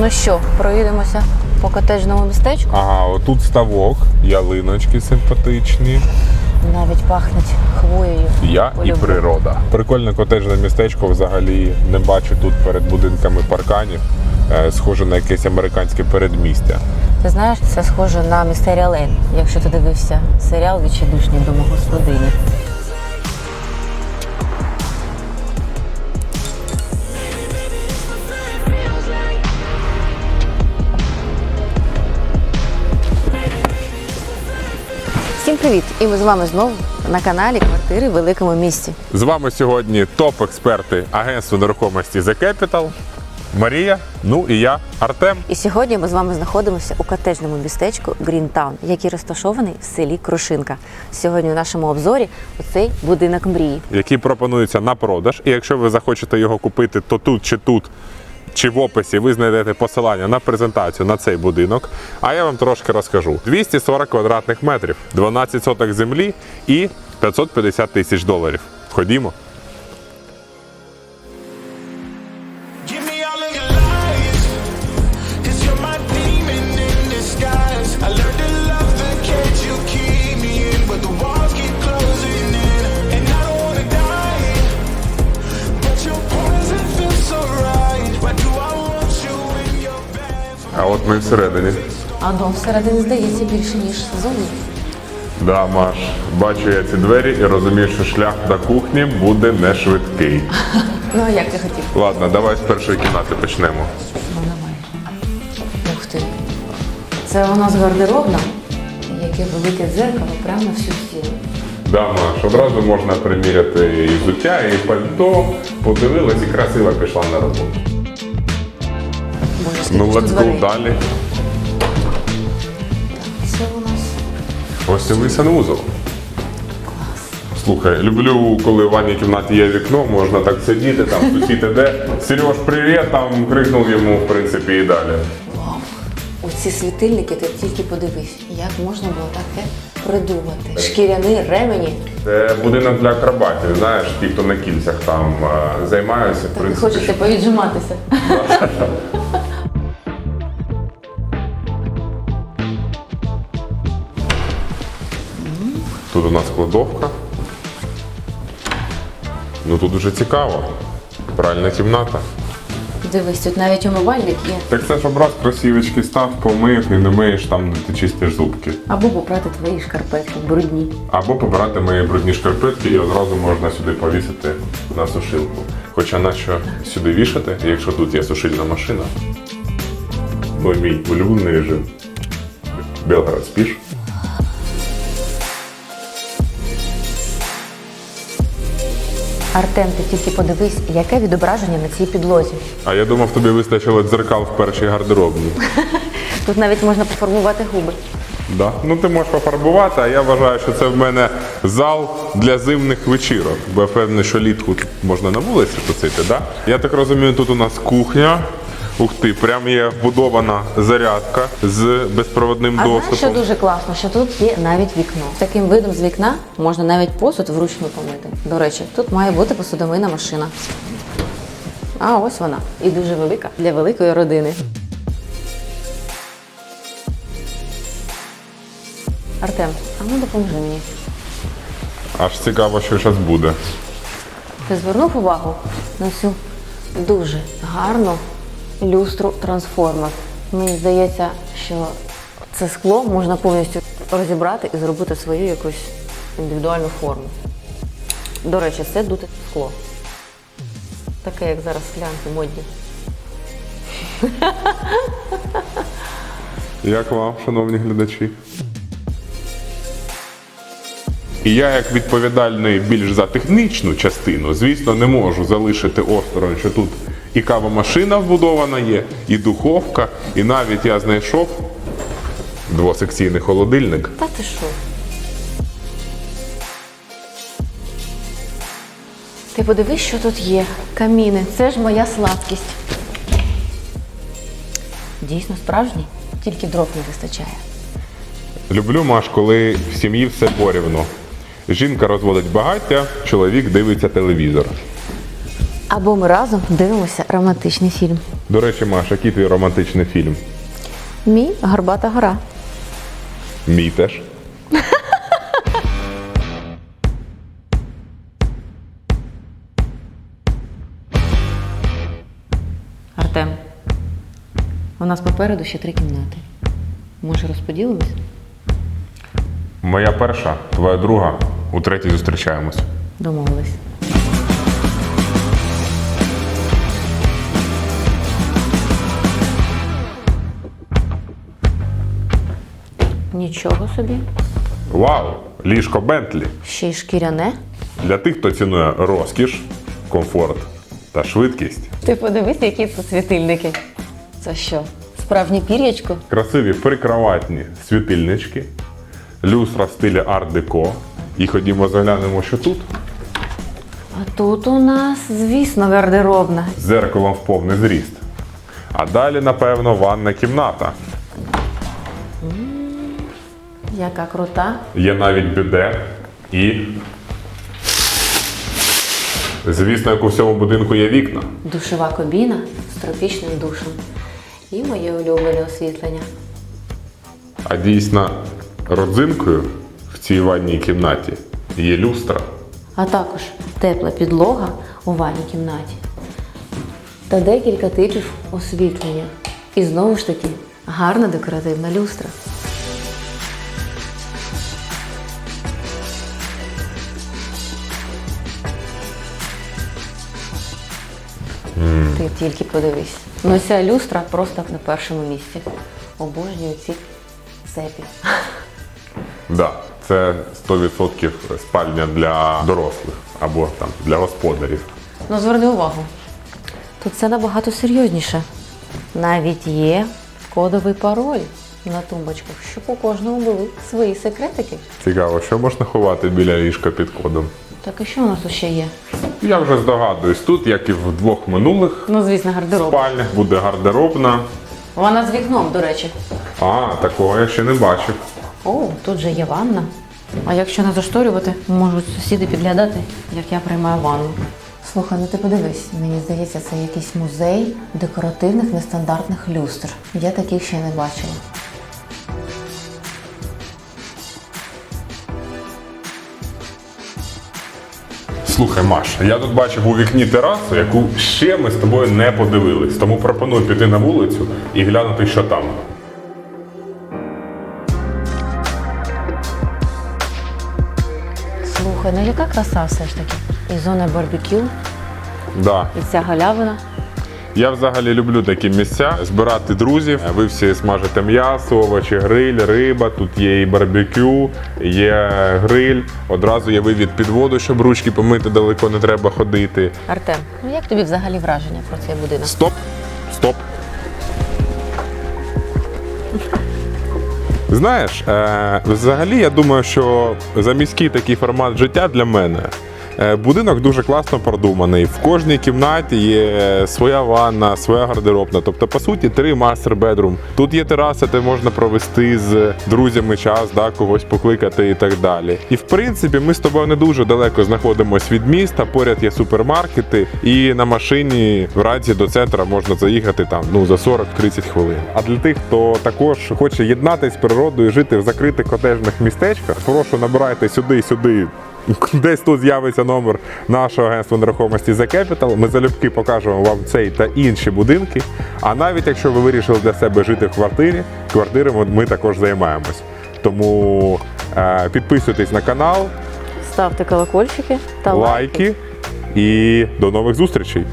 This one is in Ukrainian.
Ну що, проїдемося по котеджному містечку? Ага, отут ставок, ялиночки симпатичні. Навіть пахнуть хвоєю. Я і природа. Прикольне котеджне містечко взагалі не бачу тут перед будинками парканів. Е, Схоже на якесь американське передмістя. Ти знаєш, це схоже на Містерія Лейн, якщо ти дивився серіал Відчайдушні домогосподині. Всім привіт! І ми з вами знову на каналі Квартири в великому місті. З вами сьогодні топ-експерти агентства нерухомості The Capital, Марія, ну і я, Артем. І сьогодні ми з вами знаходимося у котеджному містечку Грінтаун, який розташований в селі Крушинка. Сьогодні в нашому обзорі оцей будинок мрії. який пропонується на продаж. І якщо ви захочете його купити, то тут чи тут, чи в описі ви знайдете посилання на презентацію на цей будинок. А я вам трошки розкажу: 240 квадратних метрів, 12 соток землі і 550 тисяч доларів. Ходімо. Give me от ми всередині. А дом всередині здається більше, ніж зовні. Да, Маш, бачу я ці двері і розумію, що шлях до кухні буде не швидкий. Ну а як ти хотів? Ладно, давай з першої кімнати почнемо. Ну давай. Ух ти. Це у нас гардеробна, яке велике дзеркало прямо всю стіну. Да, Маш, одразу можна приміряти і взуття, і пальто, подивилась і красиво пішла на роботу. Ну, let's go далі. Це у нас Гостєвий санвузол. Слухай, люблю, коли в ванній кімнаті є вікно, можна так сидіти, там сусід іде. Сереж, привіт, там крикнув йому, в принципі, і далі. вау. Оці світильники, ти тільки подивись, як можна було таке придумати. Шкіряні ремені. Це будинок для акробатів, знаєш, ті, хто на кільцях там е, займаються, в принципі. хочете повіджиматися. Тут у нас кладовка. Ну тут дуже цікаво. Пральна кімната. Дивись, тут навіть умивальник є. Так це ж образ красивочки став, помив і не миєш там, де ти чистиш зубки. Або попрати твої шкарпетки брудні. Або побирати мої брудні шкарпетки і одразу можна сюди повісити на сушилку. Хоча нащо сюди вішати, якщо тут є сушильна машина? Ну мій улюблений режим. Белгород спіш. Артем, ти тільки подивись, яке відображення на цій підлозі. А я думав, тобі вистачило дзеркал в першій гардеробній. Тут навіть можна пофарбувати губи. Да. Ну ти можеш пофарбувати, а я вважаю, що це в мене зал для зимних вечірок. Бо я впевнений, що літку тут можна на вулиці тусити, да? Я так розумію, тут у нас кухня. Ух ти, прям є вбудована зарядка з безпроводним А знаєш, що дуже класно, що тут є навіть вікно. З таким видом з вікна можна навіть посуд вручну помити. До речі, тут має бути посудомийна машина. А ось вона. І дуже велика для великої родини. Артем, а ну допоможи мені. Аж цікаво, що зараз буде. Ти звернув увагу на цю дуже гарну люстру трансформер. Мені здається, що це скло можна повністю розібрати і зробити свою якусь індивідуальну форму. До речі, це дуте скло. Таке, як зараз склянки модні. Як вам, шановні глядачі? Я, як відповідальний більш за технічну частину, звісно, не можу залишити осторонь, що тут і кавомашина вбудована є, і духовка, і навіть я знайшов двосекційний холодильник. Та ти що? Ти подивись, що тут є. Каміни. Це ж моя сладкість. Дійсно справжній, тільки дров не вистачає. Люблю Маш, коли в сім'ї все порівну. Жінка розводить багаття, чоловік дивиться телевізор. Або ми разом дивимося романтичний фільм. До речі, Маш, який твій романтичний фільм? Мій гарбата гора. Мій теж. Артем, у нас попереду ще три кімнати. Може, розподілимось? Моя перша, твоя друга. У третій зустрічаємось. Домовились. Нічого собі. Вау! Ліжко Бентлі. Ще й шкіряне. Для тих, хто цінує розкіш, комфорт та швидкість. Ти подивись, які це світильники. Це що? Справжнє пір'ячко? Красиві прикроватні світильнички, люстра в стилі арт-деко. І ходімо заглянемо, що тут. А тут у нас, звісно, гардеробна. З зеркалом в повний зріст. А далі, напевно, ванна кімната. Яка крута. Є навіть бюде і. Звісно, як у всьому будинку є вікна. Душова кабіна з тропічним душем. І моє улюблене освітлення. А дійсно, родзинкою в цій ванній кімнаті є люстра. А також тепла підлога у ванній кімнаті. Та декілька типів освітлення. І знову ж таки гарна декоративна люстра. Тільки подивись. Ну ця люстра просто на першому місці. Обожнюю ці цепі. Да, це 100% спальня для дорослих або там для господарів. Ну, зверни увагу. Тут все набагато серйозніше. Навіть є кодовий пароль на тумбочках, щоб у кожного були свої секретики. Цікаво, що можна ховати біля ліжка під кодом. Так і що у нас тут ще є? Я вже здогадуюсь, тут, як і в двох минулих Ну, звісно, гардероб. спальнях, буде гардеробна. Вона з вікном, до речі. А, такого я ще не бачив. О, тут же є ванна. А якщо не зашторювати, можуть сусіди підглядати, як я приймаю ванну. Слухай, ну ти подивись, мені здається, це якийсь музей декоративних нестандартних люстр. Я таких ще не бачила. Слухай, Маш, я тут бачив у вікні терасу, яку ще ми з тобою не подивились. Тому пропоную піти на вулицю і глянути, що там. Слухай, ну яка краса все ж таки. І зона барбекю, Да. і ця галявина. Я взагалі люблю такі місця збирати друзів. Ви всі смажите м'ясо, овочі, гриль, риба. Тут є і барбекю, є гриль. Одразу є вивід під воду, щоб ручки помити далеко не треба ходити. Артем, ну як тобі взагалі враження про цей будинок? Стоп! Стоп! Знаєш, е, взагалі я думаю, що за міський такий формат життя для мене. Е, Будинок дуже класно продуманий. В кожній кімнаті є своя ванна, своя гардеробна. Тобто, по суті, три мастер бедрум. Тут є тераса, де можна провести з друзями час, да, когось покликати і так далі. І в принципі, ми з тобою не дуже далеко знаходимося від міста. Поряд є супермаркети, і на машині вранці до центра можна заїхати там ну за 40-30 хвилин. А для тих, хто також хоче єднатися з природою, жити в закритих котежних містечках, прошу набирайте сюди, сюди. Десь тут з'явиться номер нашого агентства нерухомості The Capital. Ми залюбки покажемо вам цей та інші будинки. А навіть якщо ви вирішили для себе жити в квартирі, квартирами ми також займаємось. Тому е, підписуйтесь на канал, Ставте колокольчики та лайки. лайки і до нових зустрічей!